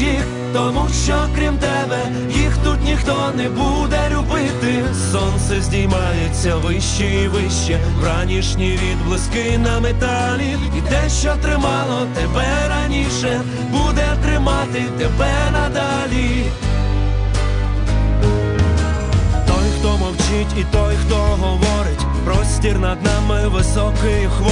їх, тому що крім тебе їх тут ніхто не буде любити. Сонце здіймається вище і вище, ранішні відблиски на металі, і те, що тримало тебе раніше, буде тримати тебе надалі. Той, хто мовчить, і той, хто говорить, простір над нами високий хворий.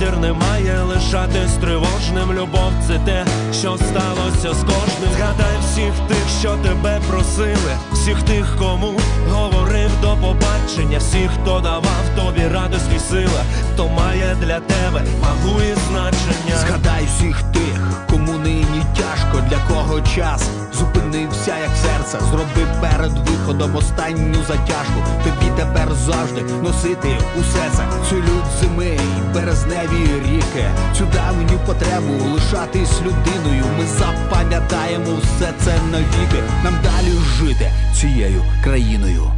Простір не має лишатись тривожним. Любов це те, що сталося з кожним. Згадай всіх тих, що тебе просили, всіх тих, кому говорив до побачення, всіх, хто давав тобі радость і сила, хто має для тебе вагу і значення. Згадай всіх тих, кому нині тяжко, для кого час зупинився, як серце. Зроби перед виходом останню затяжку. Тобі тепер завжди носити усе це. Цю лють зими і березневі ріки. Цю давню потребу лишатись людиною. Ми запам'ятаємо все це навіки. Нам далі жити цією країною.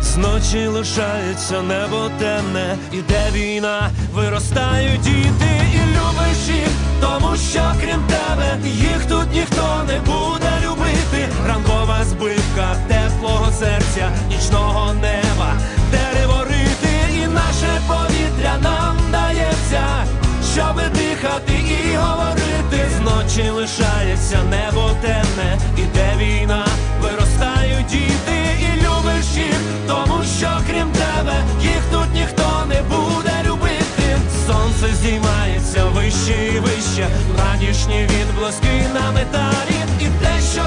Зночі лишається небо темне, іде війна, виростають діти дихати і говорити. Зночі лишається небо темне, іде війна, виростають діти і любиш їх, тому що крім тебе їх тут ніхто не буде любити. Сонце здіймається вище і вище, ранішні відблиски на металі, і те, що